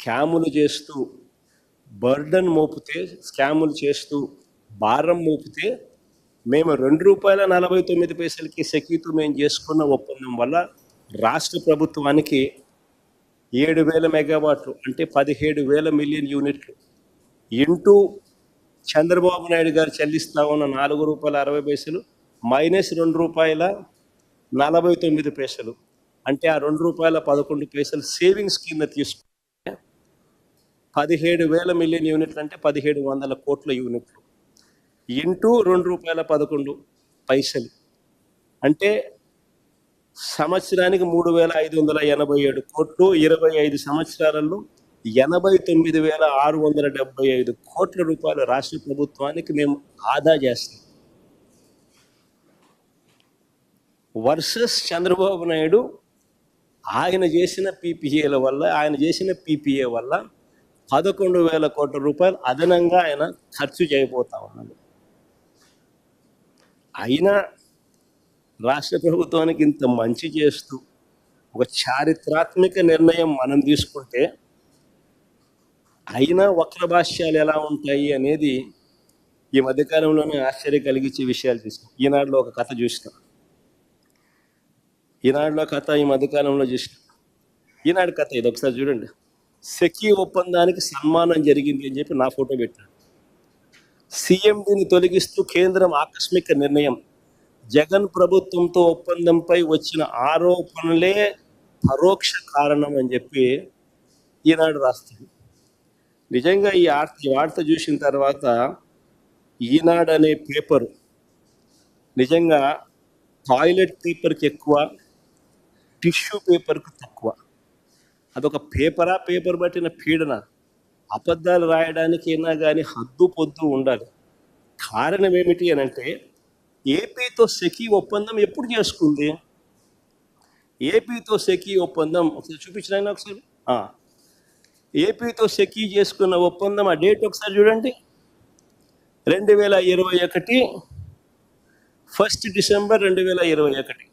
స్కాములు చేస్తూ బర్డన్ మోపితే స్కాములు చేస్తూ భారం మోపితే మేము రెండు రూపాయల నలభై తొమ్మిది పైసలకి సెక్యూతో మేము చేసుకున్న ఒప్పందం వల్ల రాష్ట్ర ప్రభుత్వానికి ఏడు వేల మెగావాట్లు అంటే పదిహేడు వేల మిలియన్ యూనిట్లు ఇంటూ చంద్రబాబు నాయుడు గారు చెల్లిస్తా ఉన్న నాలుగు రూపాయల అరవై పైసలు మైనస్ రెండు రూపాయల నలభై తొమ్మిది పైసలు. అంటే ఆ రెండు రూపాయల పదకొండు పైసలు సేవింగ్స్ కింద తీసుకు పదిహేడు వేల మిలియన్ యూనిట్లు అంటే పదిహేడు వందల కోట్ల యూనిట్లు. ఇంటూ రెండు రూపాయల పదకొండు పైసలు. అంటే సంవత్సరానికి మూడు వేల ఐదు వందల ఎనభై ఏడు కోట్లు ఇరవై ఐదు సంవత్సరాలలో ఎనభై తొమ్మిది వేల ఆరు వందల డెబ్బై ఐదు కోట్ల రూపాయలు రాష్ట్ర ప్రభుత్వానికి మేము ఆదా చేస్తాం. వర్సెస్ చంద్రబాబు నాయుడు ఆయన చేసిన పీపీఏల వల్ల ఆయన చేసిన పీపీఏ వల్ల పదకొండు వేల కోట్ల రూపాయలు అదనంగా ఆయన ఖర్చు చేయబోతా ఉన్నాడు. అయినా రాష్ట్ర ప్రభుత్వానికి ఇంత మంచి చేస్తూ ఒక చారిత్రాత్మక నిర్ణయం మనం తీసుకుంటే అయినా వక్ర భాష్యాలు ఎలా ఉంటాయి అనేది ఈ మధ్యకాలంలోనే ఆశ్చర్యం కలిగించే విషయాలు చూసాం ఈనాడులో ఒక కథ చూసినాం. ఈనాడులో కథ ఈ మధ్యకాలంలో చూసినాం. ఈనాడు కథ ఇది. ఒకసారి చూడండి. సెక్యూ ఒప్పందానికి సన్మానం జరిగింది అని చెప్పి నా ఫోటో పెట్టాడు. సీఎండిని తొలగిస్తూ కేంద్రం ఆకస్మిక నిర్ణయం. జగన్ ప్రభుత్వంతో ఒప్పందంపై వచ్చిన ఆరోపణలే పరోక్ష కారణం అని చెప్పి ఈనాడు రాస్తాడు. నిజంగా ఈ ఆర్త ఈ వార్త చూసిన తర్వాత ఈనాడు అనే పేపరు నిజంగా టాయిలెట్ పేపర్కి ఎక్కువ టిష్యూ పేపర్కి తక్కువ. అదొక పేపరా పేపర్ పట్టిన పీడన. అబద్ధాలు రాయడానికి కానీ హద్దు పొద్దు ఉండాలి. కారణం ఏమిటి అని అంటే ఏపీతో సెకీ ఒప్పందం ఎప్పుడు చేసుకుంది? ఏపీతో సెకీ ఒప్పందం ఒకసారి చూపించిన ఒకసారి? ఏపీతో సెకీ చేసుకున్న ఒప్పందం ఆ డేట్ ఒకసారి చూడండి. రెండు వేల ఇరవై ఒకటి ఫస్ట్ డిసెంబర్ రెండు వేల ఇరవై ఒకటి.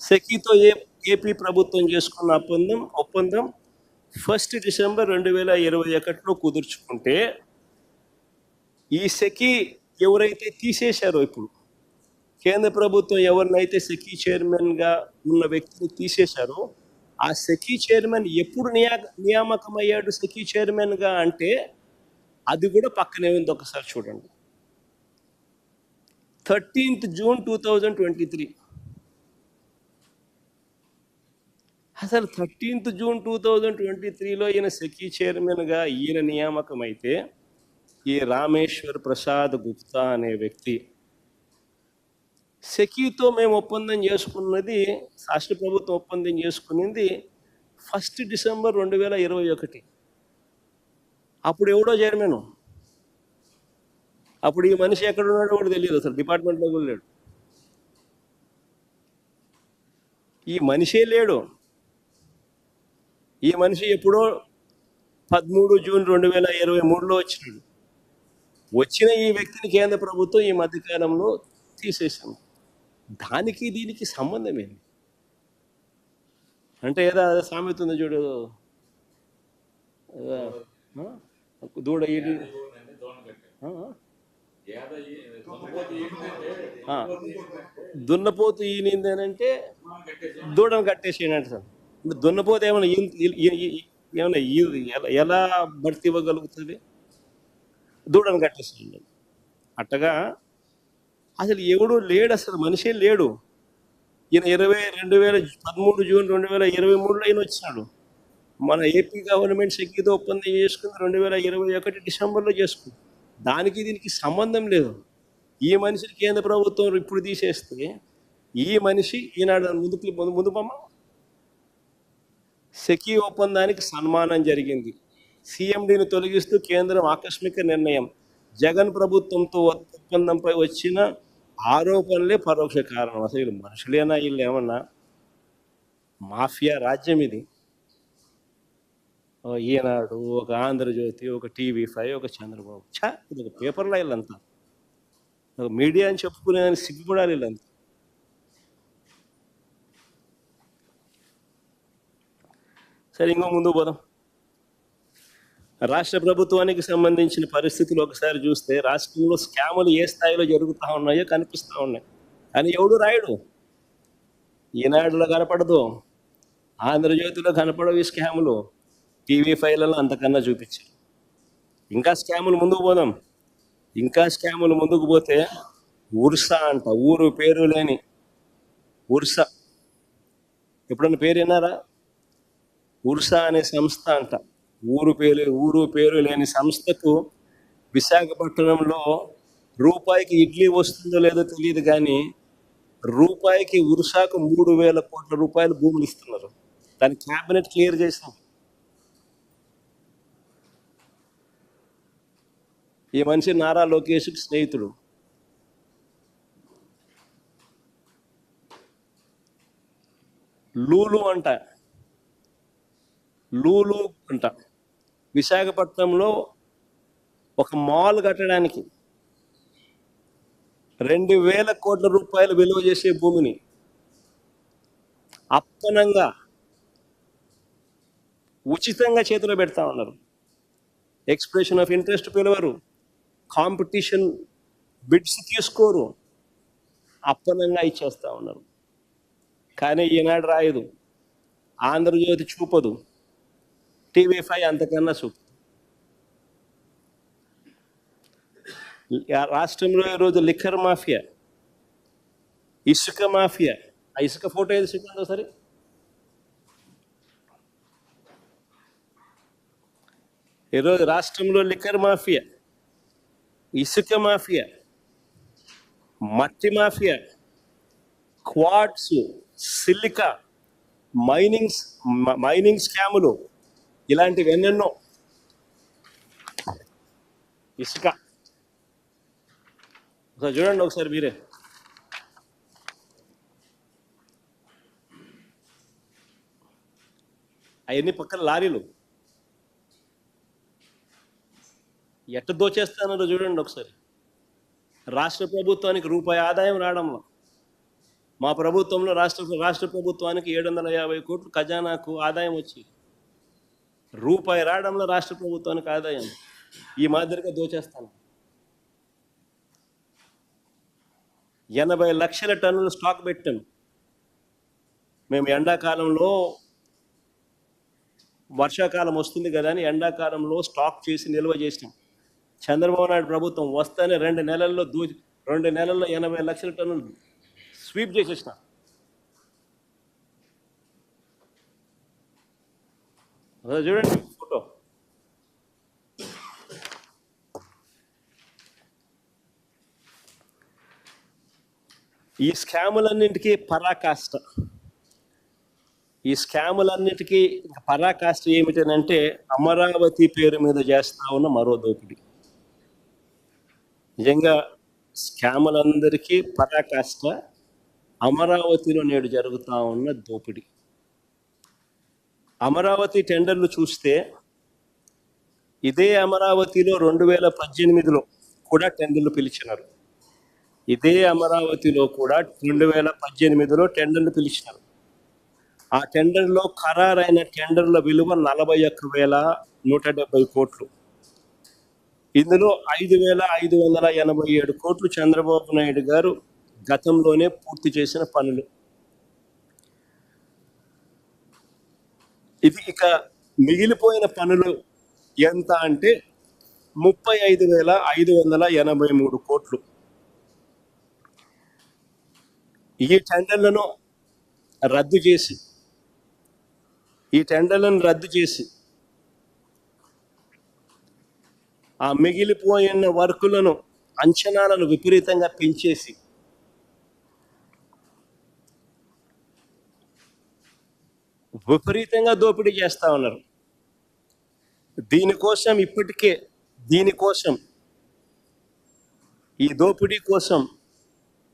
సెకీతో ఏ ఏపీ ప్రభుత్వం చేసుకున్న ఒప్పందం ఒప్పందం ఫస్ట్ డిసెంబర్ రెండు వేల ఇరవై ఒకటిలో కుదుర్చుకుంటే ఈ సెకీ ఎవరైతే తీసేశారో ఇప్పుడు కేంద్ర ప్రభుత్వం ఎవరినైతే సెకీ చైర్మన్గా ఉన్న వ్యక్తిని తీసేశారో ఆ సెకీ చైర్మన్ ఎప్పుడు నియా నియామకం అయ్యాడు సెకీ చైర్మన్గా అంటే అది కూడా పక్కనే ఉంది ఒకసారి చూడండి. Thirteenth June two thousand twenty three అసలు thirteenth June two thousand twenty త్రీలో ఈయన సెకీ చైర్మన్గా ఈయన నియామకం అయితే ఈ రామేశ్వర్ ప్రసాద్ గుప్తా అనే వ్యక్తి సెకీతో మేము ఒప్పందం చేసుకున్నది రాష్ట్ర ప్రభుత్వం ఒప్పందం చేసుకున్నది ఫస్ట్ డిసెంబర్ రెండు వేల ఇరవై ఒకటి. అప్పుడు ఎవడో చైర్మన్? అప్పుడు ఈ మనిషి ఎక్కడ ఉన్నాడో కూడా తెలియదు అసలు డిపార్ట్మెంట్లో కూడా లేడు ఈ మనిషే లేడు. ఈ మనిషి ఎప్పుడో పదమూడు జూన్ రెండు వేల ఇరవై మూడులో వచ్చినాడు. వచ్చిన ఈ వ్యక్తిని కేంద్ర ప్రభుత్వం ఈ మధ్యకాలంలో తీసేసింది దానికి దీనికి సంబంధం ఏంది? అంటే ఏదో అదే సామెత ఉంది చూడు. దూడ దున్నపోతు ఈనిందేనంటే దూడను కట్టేసేయండి సార్. దున్నపోతే ఏమైనా ఏమైనా ఈ- ఎలా- ఎలా భర్తీ ఇవ్వగలుగుతుంది? దూడను కట్టేస్తుంది అట్టగా అసలు ఎవడు లేడు అసలు మనిషి లేడు. ఈయన ఇరవై రెండు వేల పదమూడు జూన్ రెండు వేల ఇరవై మూడులో ఈయన వచ్చినాడు. మన ఏపీ గవర్నమెంట్ సెక్యూరిటీ ఒప్పందం చేసుకుంది రెండు వేల ఇరవై ఒకటి డిసెంబర్లో చేసుకుంది. దానికి దీనికి సంబంధం లేదు. ఈ మనిషిని కేంద్ర ప్రభుత్వం ఇప్పుడు తీసేస్తే ఈ మనిషి ఈనాడు ముందుకు ముందు ముందు సెకీ ఒప్పందానికి సన్మానం జరిగింది. సీఎండీని తొలగిస్తూ కేంద్రం ఆకస్మిక నిర్ణయం. జగన్ ప్రభుత్వంతో ఒప్పందంపై వచ్చిన ఆరోపణలే పరోక్ష కారణం. అసలు వీళ్ళు మనుషులేనా వీళ్ళు ఏమన్నా? మాఫియా రాజ్యం ఇది. ఓ ఈనాడు ఒక ఆంధ్రజ్యోతి ఒక టీవీ ఫైవ్ ఒక చంద్రబాబు. ఛా! ఇది ఒక పేపర్లో వీళ్ళంతా. ఒక మీడియా అని చెప్పుకునే సిగ్గుపడాలి వీళ్ళంతా. సరే ఇంకో ముందు పోదాం. రాష్ట్ర ప్రభుత్వానికి సంబంధించిన పరిస్థితులు ఒకసారి చూస్తే రాష్ట్రంలో స్కాములు ఏ స్థాయిలో జరుగుతూ ఉన్నాయో కనిపిస్తూ ఉన్నాయి. కానీ ఎవడు రాయడు? ఈనాడులో కనపడదు. ఆంధ్రజ్యోతిలో కనపడవు ఈ స్కాములు. టీవీ ఫైళ్ళలో అంతకన్నా చూపించారు. ఇంకా స్కాములు ముందుకు పోదాం. ఇంకా స్కాములు ముందుకు పోతే ఉర్సా అంట. ఊరు పేరు లేని ఉర్సా. ఎప్పుడన్నా పేరు విన్నారా? ఉర్సా అనే సంస్థ అంట. ఊరు పేరు ఊరు పేరు లేని సంస్థకు విశాఖపట్నంలో రూపాయికి ఇడ్లీ వస్తుందో లేదో తెలియదు కానీ రూపాయికి ఉర్సాకు మూడు వేల కోట్ల రూపాయలు భూములు ఇస్తున్నారు. దాని క్యాబినెట్ క్లియర్ చేసాం ఈ మనిషి నారా లోకేష్కి స్నేహితుడు. లూలు అంట. లూలు అంట. విశాఖపట్నంలో ఒక మాల్ కట్టడానికి రెండు వేల కోట్ల రూపాయలు విలువ చేసే భూమిని అప్పనంగా ఉచితంగా చేతిలో పెడతా ఉన్నారు. ఎక్స్ప్రెషన్ ఆఫ్ ఇంట్రెస్ట్ పిలవరు. కాంపిటీషన్ బిడ్స్ తీసుకోరు. అప్పనంగా ఇచ్చేస్తా ఉన్నారు. కానీ ఈనాడు రాయదు. ఆంధ్రజ్యోతి చూపదు. టీవీ ఫైవ్ అంతకన్నా సూప్ రాష్ట్రంలో ఈరోజు లిక్కర్ మాఫియా ఇసుక మాఫియా. ఆ ఇసుక ఫోటో ఏది సిగ్గుందో సరే. ఈరోజు రాష్ట్రంలో లిక్కర్ మాఫియా ఇసుక మాఫియా మట్టి mafia quartz silica minings mining స్కాములు ఇలాంటివి ఎన్నెన్నో ఇసుక. ఒకసారి చూడండి ఒకసారి మీరే. అవన్నీ పక్కన లారీలు. ఎట్ట దోచేస్తానో చూడండి ఒకసారి. రాష్ట్ర ప్రభుత్వానికి రూపాయి ఆదాయం రావడంలో. మా ప్రభుత్వంలో రాష్ట్ర రాష్ట్ర ప్రభుత్వానికి ఏడు వందల యాభై కోట్లు ఖజానాకు ఆదాయం వచ్చి రూపాయి రావడంలో రాష్ట్ర ప్రభుత్వానికి ఆదాయం ఈ మాదిరిగా దోచేస్తాను. ఎనభై లక్షల టన్నులు స్టాక్ పెట్టాం. మేము ఎండాకాలంలో వర్షాకాలం వస్తుంది కదా అని ఎండాకాలంలో స్టాక్ చేసి నిల్వ చేసినాం. చంద్రబాబు నాయుడు ప్రభుత్వం వస్తేనే రెండు నెలల్లో దూ రెండు నెలల్లో ఎనభై లక్షల టన్నులు స్వీప్ చేసేసిన. అదే చూడండి ఫోటో. ఈ స్కాములన్నింటికీ పరాకాష్ట. ఈ స్కాములన్నిటికీ పరాకాష్ట ఏమిటనంటే అమరావతి పేరు మీద చేస్తా ఉన్న మరో దోపిడి. నిజంగా స్కాములందరికీ పరాకాష్ట అమరావతిలో నేడు జరుగుతూ ఉన్న దోపిడీ. అమరావతి టెండర్లు చూస్తే ఇదే అమరావతిలో రెండు వేల పద్దెనిమిదిలో కూడా టెండర్లు పిలిచినారు. ఇదే అమరావతిలో కూడా రెండు వేల పద్దెనిమిదిలో టెండర్లు పిలిచినారు. ఆ టెండర్లో ఖరారైన టెండర్ల విలువ నలభై ఒక్క వేల నూట డెబ్బై కోట్లు. ఇందులో ఐదు వేల ఐదు వందల ఎనభై ఏడు కోట్లు చంద్రబాబు నాయుడు గారు గతంలోనే పూర్తి చేసిన పనులు. ఇది ఇక మిగిలిపోయిన పనులు ఎంత అంటే ముప్పై ఐదు వేల ఐదు వందల ఎనభై మూడు కోట్లు. ఈ టెండర్లను రద్దు చేసి ఈ టెండర్లను రద్దు చేసి ఆ మిగిలిపోయిన వర్కులను అంచనాలను విపరీతంగా పెంచేసి విపరీతంగా దోపిడీ చేస్తా ఉన్నారు. దీనికోసం ఇప్పటికే దీనికోసం ఈ దోపిడీ కోసం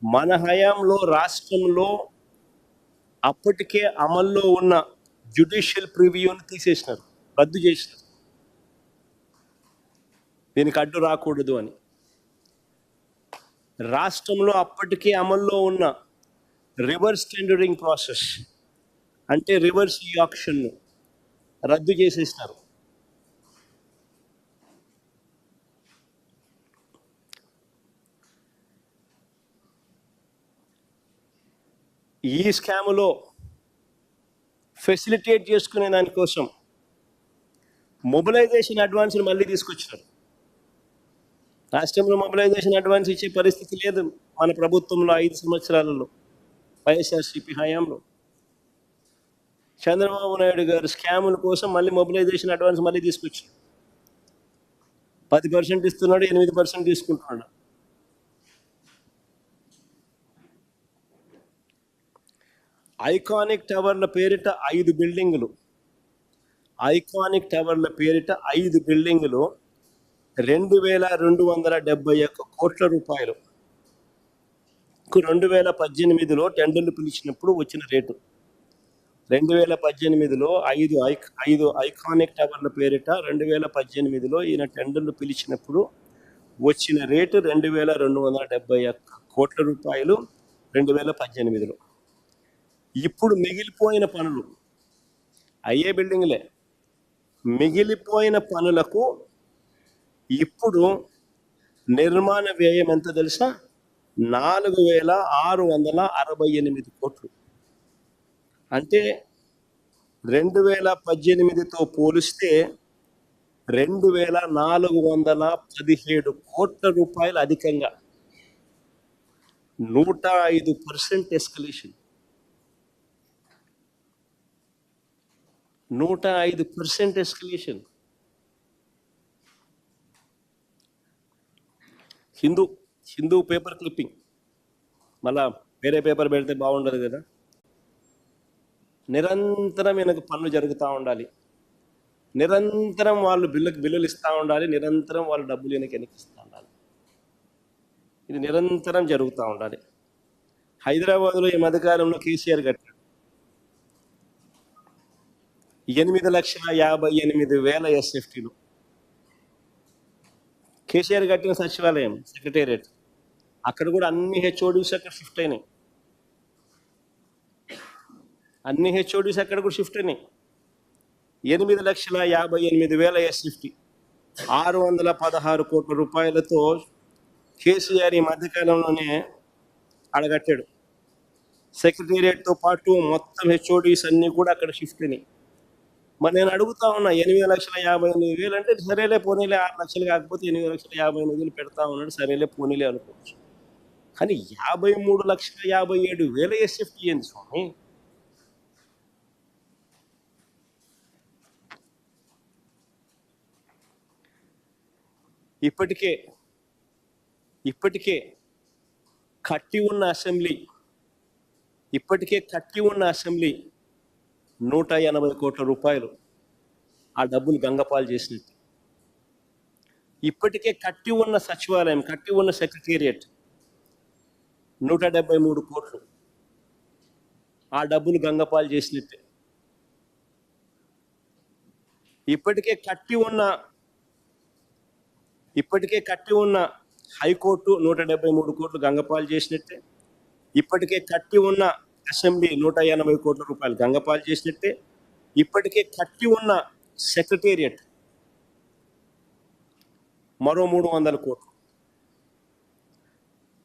మన హయాంలో రాష్ట్రంలో అప్పటికే అమల్లో ఉన్న జ్యుడిషియల్ ప్రివ్యూని తీసేసినారు రద్దు చేసినారు. దీనికి అడ్డు రాకూడదు అని. రాష్ట్రంలో అప్పటికే అమల్లో ఉన్న రివర్స్ టెండరింగ్ ప్రాసెస్ అంటే రివర్స్ ఈ ఆప్షన్ రద్దు చేసేస్తారు. ఈ స్కామ్లో ఫెసిలిటేట్ చేసుకునే దానికోసం మొబిలైజేషన్ అడ్వాన్స్ని మళ్ళీ తీసుకొచ్చినారు. రాష్ట్రంలో మొబిలైజేషన్ అడ్వాన్స్ ఇచ్చే పరిస్థితి లేదు మన ప్రభుత్వంలో ఐదు సంవత్సరాలలో వైఎస్ఆర్సీపీ హయాంలో. చంద్రబాబు నాయుడు గారు స్కాముల కోసం మళ్ళీ మొబిలైజేషన్ అడ్వాన్స్ మళ్ళీ తీసుకొచ్చాడు పది పర్సెంట్ ఇస్తున్నాడు ఎనిమిది పర్సెంట్ తీసుకుంటున్నాడు. ఐకానిక్ టవర్ల పేరిట ఐదు బిల్డింగులు. ఐకానిక్ టవర్ల పేరిట ఐదు బిల్డింగులు రెండు వేల రెండు వందల డెబ్బై ఒక్క కోట్ల రూపాయలు. రెండు వేల పద్దెనిమిదిలో టెండర్లు పిలిచినప్పుడు వచ్చిన రేటు. రెండు వేల పద్దెనిమిదిలో ఐదు ఐక్ ఐదు ఐకానిక్ టవర్ల పేరిట రెండు వేల పద్దెనిమిదిలో ఈయన టెండర్లు పిలిచినప్పుడు వచ్చిన రేటు రెండు వేల రెండు వందల డెబ్బై ఒక్క కోట్ల రూపాయలు రెండు వేల పద్దెనిమిదిలో. ఇప్పుడు మిగిలిపోయిన పనులు అయ్యే బిల్డింగ్లే. మిగిలిపోయిన పనులకు ఇప్పుడు నిర్మాణ వ్యయం ఎంత తెలుసా? నాలుగు వేల ఆరు వందల అరవై ఎనిమిది కోట్లు. అంటే రెండు వేల పద్దెనిమిదితో పోలిస్తే రెండు వేల నాలుగు వందల పదిహేడు కోట్ల రూపాయలు అధికంగా. నూట ఐదు పర్సెంట్ ఎస్కలేషన్. నూట ఐదు percent escalation. Hindu Hindu paper clipping. మళ్ళా వేరే పేపర్ పెడితే బాగుండదు కదా? నిరంతరం ఈయనకు పనులు జరుగుతూ ఉండాలి. నిరంతరం వాళ్ళు బిల్లుకు బిల్లులు ఇస్తూ ఉండాలి. నిరంతరం వాళ్ళు డబ్బులు ఈయనకి వెనకిస్తూ ఉండాలి. ఇది నిరంతరం జరుగుతూ ఉండాలి. హైదరాబాద్లో ఈ మధ్యకాలంలో కేసీఆర్ కట్టాడు. ఎనిమిది లక్షల యాభై ఎనిమిది వేల ఎస్ఎఫ్టీలు. కేసీఆర్ కట్టిన సచివాలయం సెక్రటేరియట్. అక్కడ కూడా అన్ని హెచ్ఓడీస్ అక్కడ షిఫ్ట్ అయినాయి. అన్ని హెచ్ఓడీస్ అక్కడ కూడా షిఫ్ట్ అయినాయి. ఎనిమిది లక్షల యాభై ఎనిమిది వేల ఎస్ఎఫ్టీ ఆరు వందల పదహారు కోట్ల రూపాయలతో కేసీఆర్ ఈ మధ్యకాలంలోనే అడగట్టాడు. సెక్రటేరియట్తో పాటు మొత్తం హెచ్ఓడీస్ అన్నీ కూడా అక్కడ షిఫ్ట్ అయినాయి. మరి నేను అడుగుతా ఉన్నా ఎనిమిది లక్షల యాభై ఎనిమిది వేలు అంటే సరేలే పోనీలే ఆరు లక్షలు కాకపోతే ఎనిమిది లక్షల యాభై ఎనిమిది వేలు పెడతా ఉన్నాడు సరేలే పోనీలే అనుకోవచ్చు. కానీ యాభై మూడు లక్షల యాభై ఏడు వేల ఎస్ఎఫ్టీ ఏంది స్వామి. ఇప్పటికే ఇప్పటికే కట్టి ఉన్న అసెంబ్లీ ఇప్పటికే కట్టి ఉన్న అసెంబ్లీ నూట ఎనభై కోట్ల రూపాయలు ఆ డబ్బులు గంగపాలు చేసినట్టు. ఇప్పటికే కట్టి ఉన్న సచివాలయం కట్టి ఉన్న సెక్రటేరియట్ నూట డెబ్బై మూడు కోట్లు ఆ డబ్బులు గంగపాలు చేసినట్టే. ఇప్పటికే కట్టి ఉన్న ఇప్పటికే కట్టి ఉన్న హైకోర్టు నూట డెబ్బై మూడు కోట్లు గంగపాలు చేసినట్టే. ఇప్పటికే కట్టి ఉన్న అసెంబ్లీ నూట ఎనభై కోట్ల రూపాయలు గంగపాలు చేసినట్టే. ఇప్పటికే కట్టి ఉన్న సెక్రటేరియట్ మరో మూడు వందల కోట్లు.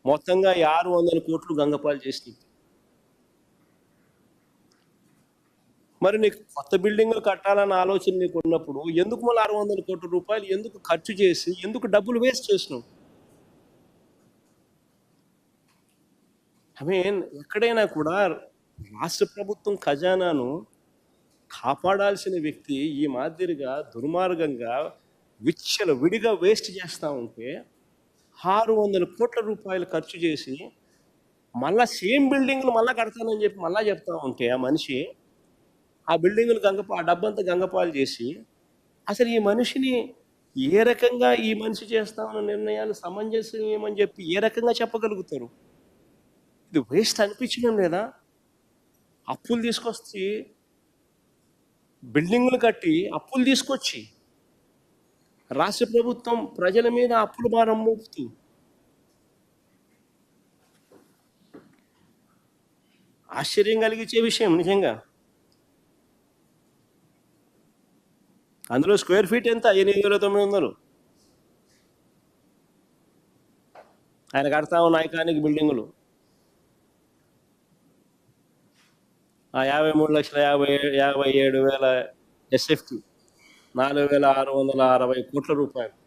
మొత్తంగా ఆరు వందల కోట్లు గంగపాలు చేసినట్టు. మరి నీకు కొత్త బిల్డింగులు కట్టాలన్న ఆలోచన నీకు ఉన్నప్పుడు ఎందుకు మళ్ళీ ఆరు వందల కోట్ల రూపాయలు ఎందుకు ఖర్చు చేసి ఎందుకు డబ్బులు వేస్ట్ చేసినావు ఐ మీన్ ఎక్కడైనా కూడా రాష్ట్ర ప్రభుత్వం ఖజానాను కాపాడాల్సిన వ్యక్తి ఈ మాదిరిగా దుర్మార్గంగా విచ్చల విడిగా వేస్ట్ చేస్తూ ఉంటే ఆరు వందల కోట్ల రూపాయలు ఖర్చు చేసి మళ్ళా సేమ్ బిల్డింగ్లు మళ్ళీ కడతానని చెప్పి మళ్ళీ చెప్తా ఉంటే ఆ మనిషి ఆ బిల్డింగ్లు గంగపా ఆ డబ్బంతా గంగపాలు చేసి అసలు ఈ మనిషిని ఏ రకంగా ఈ మనిషి చేస్తామన్న నిర్ణయాలు సమంజసమని చెప్పి ఏ రకంగా చెప్పగలుగుతారు? ఇది వేస్ట్ అనిపించడం లేదా? అప్పులు తీసుకొచ్చి బిల్డింగులు కట్టి అప్పులు తీసుకొచ్చి రాష్ట్ర ప్రభుత్వం ప్రజల మీద అప్పుల భారం మోపుతూ ఆశ్చర్యం కలిగించే విషయం నిజంగా. అందులో స్క్వేర్ ఫీట్ ఎంత? ఎనిమిది వేల తొమ్మిది వందలు. ఆయన కడతా ఉన్న ఐకానిక్ బిల్డింగులు. ఆ యాభై మూడు లక్షల యాభై యాభై ఏడు వేల ఎస్ఎఫ్టి నాలుగు వేల ఆరు వందల అరవై కోట్ల రూపాయలు.